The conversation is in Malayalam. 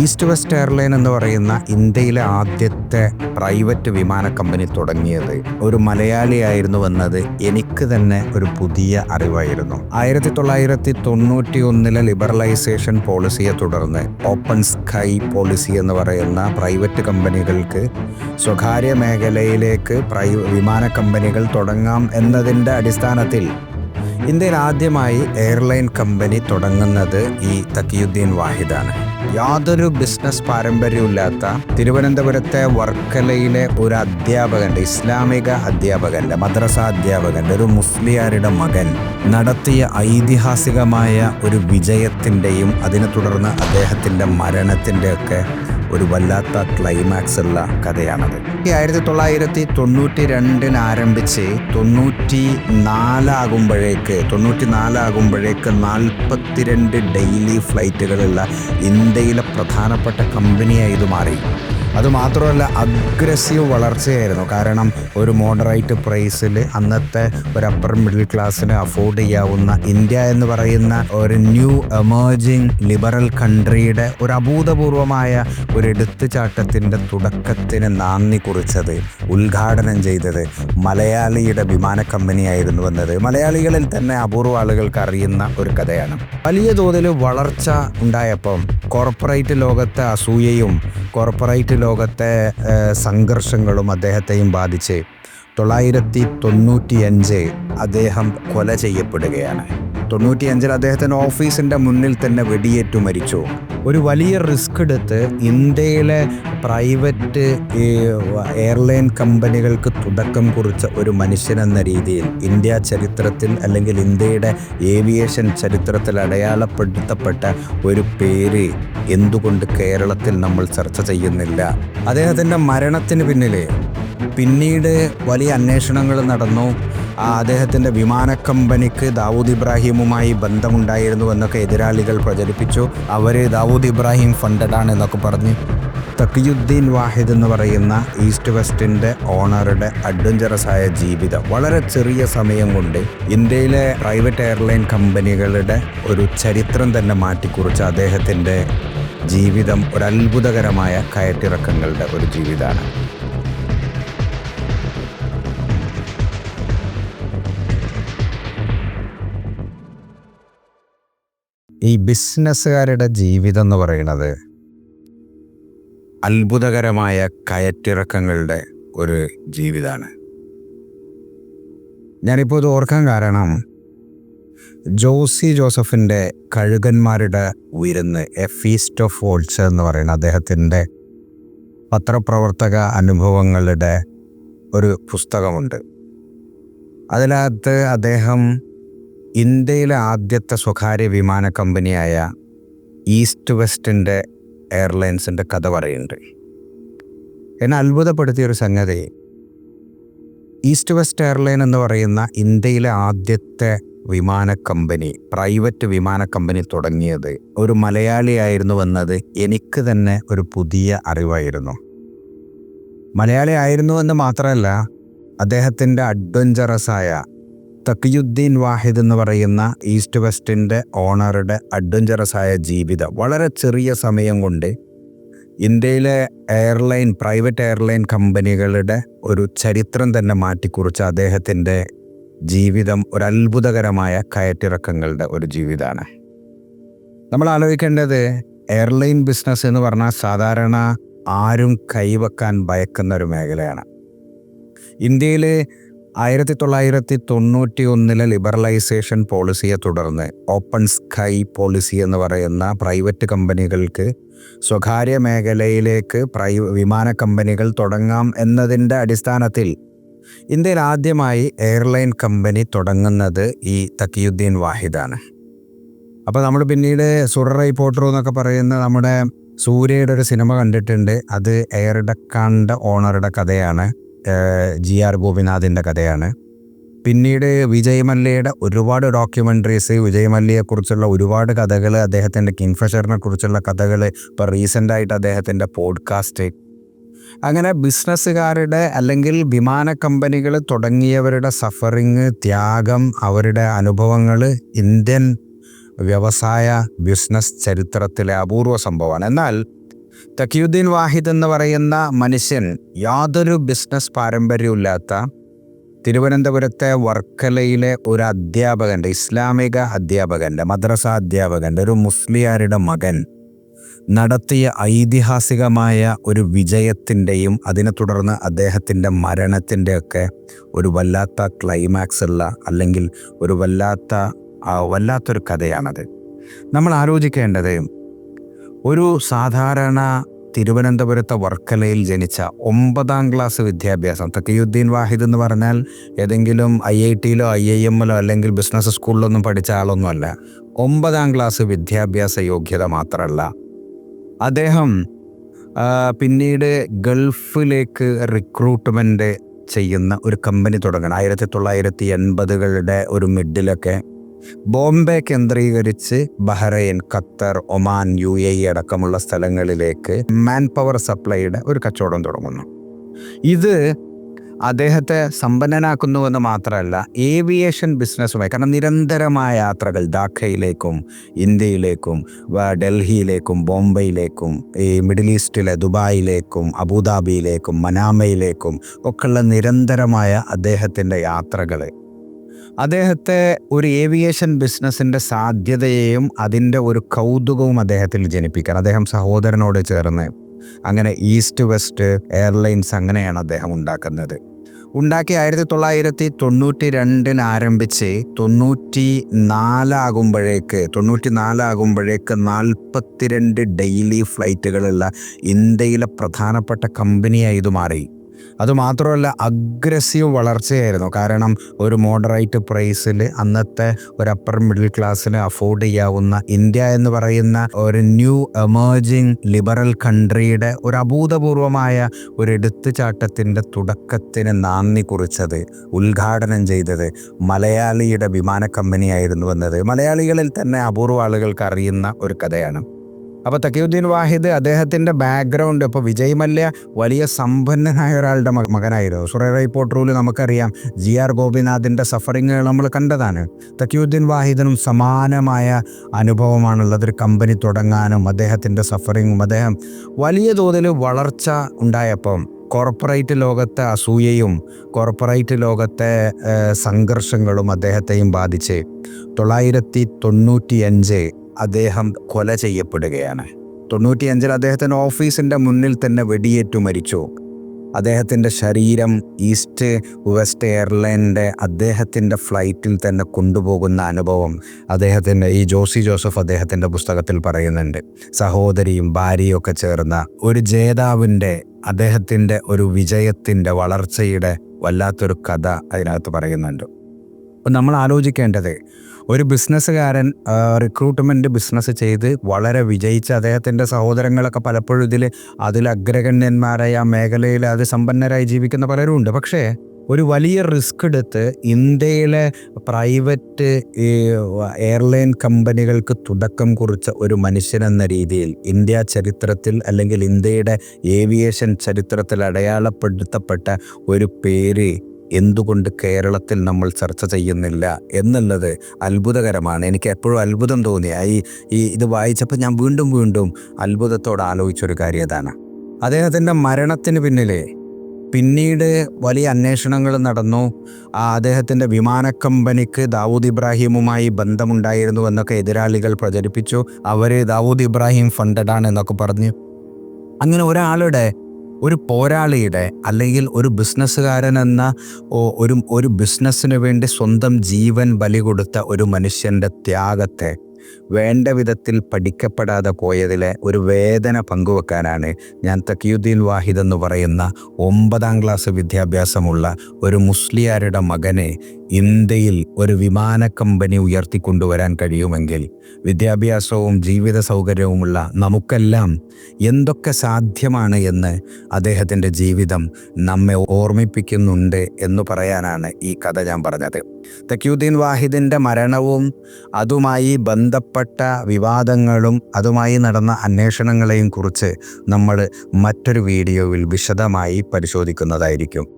ഈസ്റ്റ് വെസ്റ്റ് എയർലൈൻ എന്ന് പറയുന്ന ഇന്ത്യയിലെ ആദ്യത്തെ പ്രൈവറ്റ് വിമാന കമ്പനി തുടങ്ങിയത് ഒരു മലയാളിയായിരുന്നു എന്നത് എനിക്ക് തന്നെ ഒരു പുതിയ അറിവായിരുന്നു. ആയിരത്തി തൊള്ളായിരത്തി തൊണ്ണൂറ്റി ഒന്നിലെ ലിബറലൈസേഷൻ പോളിസിയെ തുടർന്ന് ഓപ്പൺ സ്കൈ പോളിസി എന്ന് പറയുന്ന പ്രൈവറ്റ് കമ്പനികൾക്ക് സ്വകാര്യ മേഖലയിലേക്ക് പ്രൈ വിമാന കമ്പനികൾ തുടങ്ങാം എന്നതിന്റെ അടിസ്ഥാനത്തിൽ ഇന്ത്യയിൽ ആദ്യമായി എയർലൈൻ കമ്പനി തുടങ്ങുന്നത് ഈ തക്കിയുദ്ദീൻ വാഹിദാണ്. യാതൊരു ബിസിനസ് പാരമ്പര്യമില്ലാത്ത തിരുവനന്തപുരത്തെ വർക്കലയിലെ ഒരു അധ്യാപകന്റെ ഇസ്ലാമിക അധ്യാപകന്റെ മദ്രസ അധ്യാപകന്റെ ഒരു മുസ്ലിയാരുടെ മകൻ നടത്തിയ ഐതിഹാസികമായ ഒരു വിജയത്തിന്റെയും അതിനെ തുടർന്ന് അദ്ദേഹത്തിന്റെ മരണത്തിന്റെയൊക്കെ ഒരു വല്ലാത്ത ക്ലൈമാക്സ് ഉള്ള കഥയാണത്. ആയിരത്തി തൊള്ളായിരത്തി തൊണ്ണൂറ്റി രണ്ടിന് ആരംഭിച്ച് തൊണ്ണൂറ്റി നാലാകുമ്പോഴേക്ക് തൊണ്ണൂറ്റി നാലാകുമ്പോഴേക്ക് നാൽപ്പത്തിരണ്ട് ഡെയിലി ഫ്ലൈറ്റുകളുള്ള ഇന്ത്യയിലെ പ്രധാനപ്പെട്ട കമ്പനിയായി ഇത് മാറി. അതുമാത്രമല്ല അഗ്രസീവ് വളർച്ചയായിരുന്നു. കാരണം ഒരു മോഡറേറ്റ് പ്രൈസിൽ അന്നത്തെ ഒരു അപ്പർ മിഡിൽ ക്ലാസ്സിന് അഫോർഡ് ചെയ്യാവുന്ന ഇന്ത്യ എന്ന് പറയുന്ന ഒരു ന്യൂ എമേർജിങ് ലിബറൽ കൺട്രിയുടെ ഒരു അഭൂതപൂർവമായ ഒരു എടുത്തുചാട്ടത്തിന്റെ തുടക്കത്തിന് നാന്ദി കുറിച്ചത് ഉദ്ഘാടനം ചെയ്തത് മലയാളിയുടെ വിമാന കമ്പനിയായിരുന്നു വന്നത് മലയാളികളിൽ തന്നെ അപൂർവ ആളുകൾക്ക് അറിയുന്ന ഒരു കഥയാണ്. വലിയ തോതിൽ വളർച്ച ഉണ്ടായപ്പം കോർപ്പറേറ്റ് ലോകത്തെ അസൂയയും കോർപ്പറേറ്റ് ലോകത്തെ സംഘർഷങ്ങളും അദ്ദേഹത്തെയും ബാധിച്ച് തൊള്ളായിരത്തി തൊണ്ണൂറ്റിയഞ്ച് അദ്ദേഹം കൊല ചെയ്യപ്പെടുകയാണ്. തൊണ്ണൂറ്റിയഞ്ചിൽ അദ്ദേഹത്തിന്റെ ഓഫീസിന്റെ മുന്നിൽ തന്നെ വെടിയേറ്റു മരിച്ചു. ഒരു വലിയ റിസ്ക് എടുത്ത് ഇന്ത്യയിലെ പ്രൈവറ്റ് എയർലൈൻ കമ്പനികൾക്ക് തുടക്കം കുറിച്ച ഒരു മനുഷ്യനെന്ന രീതിയിൽ ഇന്ത്യ ചരിത്രത്തിൽ അല്ലെങ്കിൽ ഇന്ത്യയുടെ ഏവിയേഷൻ ചരിത്രത്തിൽ അടയാളപ്പെടുത്തപ്പെട്ട ഒരു പേര് എന്തുകൊണ്ട് കേരളത്തിൽ നമ്മൾ ചർച്ച ചെയ്യുന്നില്ല? അദ്ദേഹത്തിന്റെ മരണത്തിന് പിന്നിലെ പിന്നീട് വലിയ അന്വേഷണങ്ങൾ നടന്നു. അദ്ദേഹത്തിന്റെ വിമാന കമ്പനിക്ക് ദാവൂദ് ഇബ്രാഹിമുമായി ബന്ധമുണ്ടായിരുന്നു എന്നൊക്കെ എതിരാളികൾ പ്രചരിപ്പിച്ചു. അവർ ദാവൂദ് ഇബ്രാഹിം ഫണ്ടഡാണ് എന്നൊക്കെ പറഞ്ഞു. തക്കിയുദ്ദീൻ വാഹിദ് എന്ന് പറയുന്ന ഈസ്റ്റ് വെസ്റ്റിന്റെ ഓണറുടെ അഡ്വഞ്ചറസ് ആയ ജീവിതം വളരെ ചെറിയ സമയം കൊണ്ട് ഇന്ത്യയിലെ പ്രൈവറ്റ് എയർലൈൻ കമ്പനികളുടെ ഒരു ചരിത്രം തന്നെ മാറ്റിക്കുറിച്ച അദ്ദേഹത്തിന്റെ ജീവിതം ഒരു അത്ഭുതകരമായ കയറ്റിറക്കങ്ങളുടെ ഒരു ജീവിതമാണ്. ഈ ബിസിനസ്സുകാരുടെ ജീവിതം എന്ന് പറയുന്നത് അത്ഭുതകരമായ കയറ്റിറക്കങ്ങളുടെ ഒരു ജീവിതമാണ് ഞാനിപ്പോൾ ഇത് ഓർക്കാൻ കാരണം ജോസി ജോസഫിന്റെ കഴുകന്മാരുടെ വിരുന്ന് എ ഫീസ്റ്റ് ഓഫ് വോൾസ് എന്ന് പറയുന്ന അദ്ദേഹത്തിന്റെ പത്രപ്രവർത്തക അനുഭവങ്ങളുടെ ഒരു പുസ്തകമുണ്ട്. അതിനകത്ത് അദ്ദേഹം ഇന്ത്യയിലെ ആദ്യത്തെ സ്വകാര്യ വിമാന കമ്പനിയായ ഈസ്റ്റ് വെസ്റ്റിന്റെ എയർലൈൻസിന്റെ കഥ പറയുന്നുണ്ട്. എന്നെ അത്ഭുതപ്പെടുത്തിയൊരു സംഗതി. ഈസ്റ്റ് വെസ്റ്റ് എയർലൈൻ എന്ന് പറയുന്ന ഇന്ത്യയിലെ ആദ്യത്തെ വിമാന കമ്പനി പ്രൈവറ്റ് വിമാന കമ്പനി തുടങ്ങിയത് ഒരു മലയാളിയായിരുന്നു വന്നത് എനിക്ക് തന്നെ ഒരു പുതിയ അറിവായിരുന്നു. മലയാളി ആയിരുന്നു എന്ന് മാത്രമല്ല അദ്ദേഹത്തിന്റെ അഡ്വഞ്ചറസ് ആയ തക്കിയുദ്ദീൻ വാഹിദ് എന്ന് പറയുന്ന ഈസ്റ്റ് വെസ്റ്റിന്റെ ഓണറുടെ അഡ്വഞ്ചറസ് ആയ ജീവിതം വളരെ ചെറിയ സമയം കൊണ്ട് ഇന്ത്യയിലെ എയർലൈൻ പ്രൈവറ്റ് എയർലൈൻ കമ്പനികളുടെ ഒരു ചരിത്രം തന്നെ മാറ്റിക്കുറിച്ച അദ്ദേഹത്തിന്റെ ജീവിതം ഒരു അത്ഭുതകരമായ കയറ്റിറക്കങ്ങളുടെ ഒരു ജീവിതമാണ്. നമ്മൾ ആലോചിക്കേണ്ടത് എയർലൈൻ ബിസിനസ് എന്ന് പറഞ്ഞാൽ സാധാരണ ആരും കൈവെക്കാൻ ഭയക്കുന്ന ഒരു മേഖലയാണ്. ഇന്ത്യയിൽ ആയിരത്തി തൊള്ളായിരത്തി തൊണ്ണൂറ്റി ഒന്നിലെ ലിബറലൈസേഷൻ പോളിസിയെ തുടർന്ന് ഓപ്പൺ സ്കൈ പോളിസി എന്ന് പറയുന്ന പ്രൈവറ്റ് കമ്പനികൾക്ക് സ്വകാര്യ മേഖലയിലേക്ക് പ്രൈ വിമാന കമ്പനികൾ തുടങ്ങാം എന്നതിന്റെ അടിസ്ഥാനത്തിൽ ഇന്ത്യയിൽ ആദ്യമായി എയർലൈൻ കമ്പനി തുടങ്ങുന്നത് ഈ തക്കിയുദ്ദീൻ വാഹിദാണ്. അപ്പോൾ നമ്മൾ പിന്നീട് സുറൈ പോട്ടറു എന്നൊക്കെ പറയുന്ന നമ്മുടെ സൂര്യയുടെ ഒരു സിനിമ കണ്ടിട്ടുണ്ട്. അത് എയർ ഡക്കാന്റെ ഓണറുടെ കഥയാണ്. ജി ആർ ഗോപിനാഥിന്റെ കഥയാണ്. പിന്നീട് വിജയ് ഒരുപാട് ഡോക്യുമെന്ററീസ് വിജയ് മല്യയെക്കുറിച്ചുള്ള ഒരുപാട് കഥകൾ അദ്ദേഹത്തിന്റെ കിങ്ഫഷറിനെ കുറിച്ചുള്ള കഥകൾ ഇപ്പോൾ റീസെന്റായിട്ട് അദ്ദേഹത്തിന്റെ പോഡ്കാസ്റ്റ്. അങ്ങനെ ബിസിനസ്സുകാരുടെ അല്ലെങ്കിൽ വിമാന കമ്പനികൾ തുടങ്ങിയവരുടെ സഫറിങ് ത്യാഗം അവരുടെ അനുഭവങ്ങൾ ഇന്ത്യൻ വ്യവസായ ബിസിനസ് ചരിത്രത്തിലെ അപൂർവ സംഭവമാണ്. എന്നാൽ തക്കിയുദ്ദീൻ വാഹിദ് എന്ന് പറയുന്ന മനുഷ്യൻ യാതൊരു ബിസിനസ് പാരമ്പര്യമില്ലാത്ത തിരുവനന്തപുരത്തെ വർക്കലയിലെ ഒരു അധ്യാപകന്റെ ഇസ്ലാമിക അധ്യാപകന്റെ മദ്രസ അധ്യാപകന്റെ ഒരു മുസ്ലിയാരുടെ മകൻ നടത്തിയ ഐതിഹാസികമായ ഒരു വിജയത്തിന്റെയും അതിനെ തുടർന്ന് അദ്ദേഹത്തിന്റെ മരണത്തിന്റെയൊക്കെ ഒരു വല്ലാത്ത ക്ലൈമാക്സ് ഉള്ള അല്ലെങ്കിൽ ഒരു വല്ലാത്ത വല്ലാത്തൊരു കഥയാണത്. നമ്മൾ ആലോചിക്കേണ്ടത് ഒരു സാധാരണ തിരുവനന്തപുരത്തെ വർക്കലയിൽ ജനിച്ച ഒമ്പതാം ക്ലാസ് വിദ്യാഭ്യാസം തക്കിയുദ്ദീൻ വാഹിദ് എന്ന് പറഞ്ഞാൽ ഏതെങ്കിലും ഐ ഐ ടിയിലോ ഐ ഐ എമ്മിലോ അല്ലെങ്കിൽ ബിസിനസ് സ്കൂളിലൊന്നും പഠിച്ച ആളൊന്നുമല്ല. ഒമ്പതാം ക്ലാസ് വിദ്യാഭ്യാസ യോഗ്യത മാത്രമല്ല. അദ്ദേഹം പിന്നീട് ഗൾഫിലേക്ക് റിക്രൂട്ട്മെന്റ് ചെയ്യുന്ന ഒരു കമ്പനി തുടങ്ങണം. ആയിരത്തി തൊള്ളായിരത്തി എൺപതുകളുടെ ഒരു മിഡിലൊക്കെ ബോംബെ കേന്ദ്രീകരിച്ച് Bahrain Qatar Oman U A അടക്കമുള്ള സ്ഥലങ്ങളിലേക്ക് മാൻ പവർ സപ്ലൈയുടെ ഒരു കച്ചവടം തുടങ്ങുന്നു. ഇത് അദ്ദേഹത്തെ സമ്പന്നനാക്കുന്നുവെന്ന് മാത്രമല്ല ഏവിയേഷൻ ബിസിനസ്സുമായി കാരണം നിരന്തരമായ യാത്രകൾ ധാക്കയിലേക്കും ഇന്ത്യയിലേക്കും ഡൽഹിയിലേക്കും ബോംബെയിലേക്കും ഈ മിഡിൽ ഈസ്റ്റിലെ ദുബായിലേക്കും അബുദാബിയിലേക്കും മനാമയിലേക്കും ഒക്കെയുള്ള നിരന്തരമായ അദ്ദേഹത്തിന്റെ യാത്രകൾ അദ്ദേഹത്തെ ഒരു ഏവിയേഷൻ ബിസിനസ്സിന്റെ സാധ്യതയെയും അതിന്റെ ഒരു കൗതുകവും അദ്ദേഹത്തിൽ ജനിപ്പിക്കാൻ അദ്ദേഹം സഹോദരനോട് ചേർന്ന് അങ്ങനെ ഈസ്റ്റ് വെസ്റ്റ് എയർലൈൻസ് അങ്ങനെയാണ് അദ്ദേഹം ഉണ്ടാക്കുന്നത്. ഉണ്ടാക്കി ആയിരത്തി തൊള്ളായിരത്തി തൊണ്ണൂറ്റി രണ്ടിന് ആരംഭിച്ച് തൊണ്ണൂറ്റി നാലാകുമ്പോഴേക്ക് തൊണ്ണൂറ്റി നാലാകുമ്പോഴേക്ക് നാൽപ്പത്തിരണ്ട് ഡെയിലി ഫ്ലൈറ്റുകളുള്ള ഇന്ത്യയിലെ പ്രധാനപ്പെട്ട കമ്പനിയായി ഇത് മാറി. അതുമാത്രമല്ല അഗ്രസീവ് വളർച്ചയായിരുന്നു. കാരണം ഒരു മോഡറേറ്റ് പ്രൈസിൽ അന്നത്തെ ഒരു അപ്പർ മിഡിൽ ക്ലാസ്സിന് അഫോർഡ് ചെയ്യാവുന്ന ഇന്ത്യ എന്ന് പറയുന്ന ഒരു ന്യൂ എമേർജിങ് ലിബറൽ കൺട്രിയുടെ ഒരു അഭൂതപൂർവമായ ഒരു എടുത്തുചാട്ടത്തിന്റെ തുടക്കത്തിന് നാന്ദി കുറിച്ചത് ഉദ്ഘാടനം ചെയ്തത് മലയാളിയുടെ വിമാന കമ്പനിയായിരുന്നു എന്നത്. മലയാളികളിൽ തന്നെ അപൂർവ ആളുകൾക്ക് അറിയുന്ന ഒരു കഥയാണ്. അപ്പോൾ തക്കിയുദ്ദീൻ വാഹിദ് അദ്ദേഹത്തിന്റെ ബാക്ക്ഗ്രൗണ്ട് ഇപ്പോൾ വിജയ് മല്യ വലിയ സമ്പന്നനായ ഒരാളുടെ മക- മകനായിരുന്നു. സുറേ റിപ്പോർട്ട് റൂൽ നമുക്കറിയാം. ജി ആർ ഗോപിനാഥിന്റെ സഫറിങ്ങുകൾ നമ്മൾ കണ്ടതാണ്. തക്കിയുദ്ദീൻ വാഹിദിനും സമാനമായ അനുഭവമാണുള്ളത്. ഒരു കമ്പനി തുടങ്ങാനും അദ്ദേഹത്തിന്റെ സഫറിങ്ങും അദ്ദേഹം വലിയ തോതിൽ വളർച്ച ഉണ്ടായപ്പം കോർപ്പറേറ്റ് ലോകത്തെ അസൂയയും കോർപ്പറേറ്റ് ലോകത്തെ സംഘർഷങ്ങളും അദ്ദേഹത്തെയും ബാധിച്ച് തൊള്ളായിരത്തി തൊണ്ണൂറ്റിയഞ്ച് അദ്ദേഹം കൊല ചെയ്യപ്പെടുകയാണ്. തൊണ്ണൂറ്റിയഞ്ചിൽ അദ്ദേഹത്തിന്റെ ഓഫീസിന്റെ മുന്നിൽ തന്നെ വെടിയേറ്റു മരിച്ചു. അദ്ദേഹത്തിന്റെ ശരീരം ഈസ്റ്റ് വെസ്റ്റ് എയർലൈനിന്റെ അദ്ദേഹത്തിന്റെ ഫ്ലൈറ്റിൽ തന്നെ കൊണ്ടുപോകുന്ന അനുഭവം അദ്ദേഹത്തിന്റെ ഈ ജോസി ജോസഫ് അദ്ദേഹത്തിന്റെ പുസ്തകത്തിൽ പറയുന്നുണ്ട്. സഹോദരിയും ഭാര്യയും ഒക്കെ ചേർന്ന ഒരു ജേതാവിന്റെ അദ്ദേഹത്തിന്റെ ഒരു വിജയത്തിന്റെ വളർച്ചയുടെ വല്ലാത്തൊരു കഥ അതിനകത്ത് പറയുന്നുണ്ട്. അപ്പം നമ്മൾ ആലോചിക്കേണ്ടത് ഒരു ബിസിനസ്സുകാരൻ റിക്രൂട്ട്മെന്റ് ബിസിനസ് ചെയ്ത് വളരെ വിജയിച്ച അദ്ദേഹത്തിന്റെ സഹോദരങ്ങളൊക്കെ പലപ്പോഴും ഇതിൽ അതിൽ അഗ്രഗണ്യന്മാരായ ആ മേഖലയിൽ അത് സമ്പന്നരായി ജീവിക്കുന്ന പലരും ഉണ്ട്. പക്ഷേ ഒരു വലിയ റിസ്ക് എടുത്ത് ഇന്ത്യയിലെ പ്രൈവറ്റ് എയർലൈൻ കമ്പനികൾക്ക് തുടക്കം കുറിച്ച ഒരു മനുഷ്യനെന്ന രീതിയിൽ ഇന്ത്യ ചരിത്രത്തിൽ അല്ലെങ്കിൽ ഇന്ത്യയുടെ ഏവിയേഷൻ ചരിത്രത്തിൽ അടയാളപ്പെടുത്തപ്പെട്ട ഒരു പേര് എന്തുകൊണ്ട് കേരളത്തിൽ നമ്മൾ ചർച്ച ചെയ്യുന്നില്ല എന്നുള്ളത് അത്ഭുതകരമാണ്. എനിക്ക് എപ്പോഴും അത്ഭുതം തോന്നി ഈ ഈ ഇത് വായിച്ചപ്പോൾ ഞാൻ വീണ്ടും വീണ്ടും അത്ഭുതത്തോടെ ആലോചിച്ചൊരു കാര്യം അതാണ്. അദ്ദേഹത്തിന്റെ മരണത്തിന് പിന്നിലെ പിന്നീട് വലിയ അന്വേഷണങ്ങൾ നടന്നു. ആ അദ്ദേഹത്തിന്റെ വിമാന കമ്പനിക്ക് ദാവൂദ് ഇബ്രാഹിമുമായി ബന്ധമുണ്ടായിരുന്നു എന്നൊക്കെ എതിരാളികൾ പ്രചരിപ്പിച്ചു. അവർ ദാവൂദ് ഇബ്രാഹിം ഫണ്ടഡാണ് എന്നൊക്കെ പറഞ്ഞു. അങ്ങനെ ഒരാളുടെ ഒരു പോരാളിയുടെ അല്ലെങ്കിൽ ഒരു ബിസിനസ്സുകാരൻ എന്ന ഒരു ഒരു ബിസിനസ്സിന് വേണ്ടി സ്വന്തം ജീവൻ ബലി കൊടുത്ത ഒരു മനുഷ്യന്റെ ത്യാഗത്തെ വേണ്ട വിധത്തിൽ പഠിക്കപ്പെടാതെ പോയതിലെ ഒരു വേദന പങ്കുവെക്കാനാണ് ഞാൻ തക്കിയുദ്ദീൻ വാഹിദ് എന്ന് പറയുന്ന ഒമ്പതാം ക്ലാസ് വിദ്യാഭ്യാസമുള്ള ഒരു മുസ്ലിയാരുടെ മകനെ ഇന്ത്യയിൽ ഒരു വിമാന കമ്പനി ഉയർത്തിക്കൊണ്ടുവരാൻ കഴിയുമെങ്കിൽ വിദ്യാഭ്യാസവും ജീവിത സൗകര്യവുമുള്ള നമുക്കെല്ലാം എന്തൊക്കെ സാധ്യമാണ് എന്ന് അദ്ദേഹത്തിന്റെ ജീവിതം നമ്മെ ഓർമ്മിപ്പിക്കുന്നുണ്ട് എന്ന് പറയാനാണ് ഈ കഥ ഞാൻ പറഞ്ഞത്. തക്യുദ്ദീൻ വാഹിദിന്റെ മരണവും അതുമായി ബന്ധപ്പെട്ട വിവാദങ്ങളും അതുമായി നടന്ന അന്വേഷണങ്ങളെയും കുറിച്ച് നമ്മൾ മറ്റൊരു വീഡിയോയിൽ വിശദമായി പരിശോധിക്കുന്നതായിരിക്കും.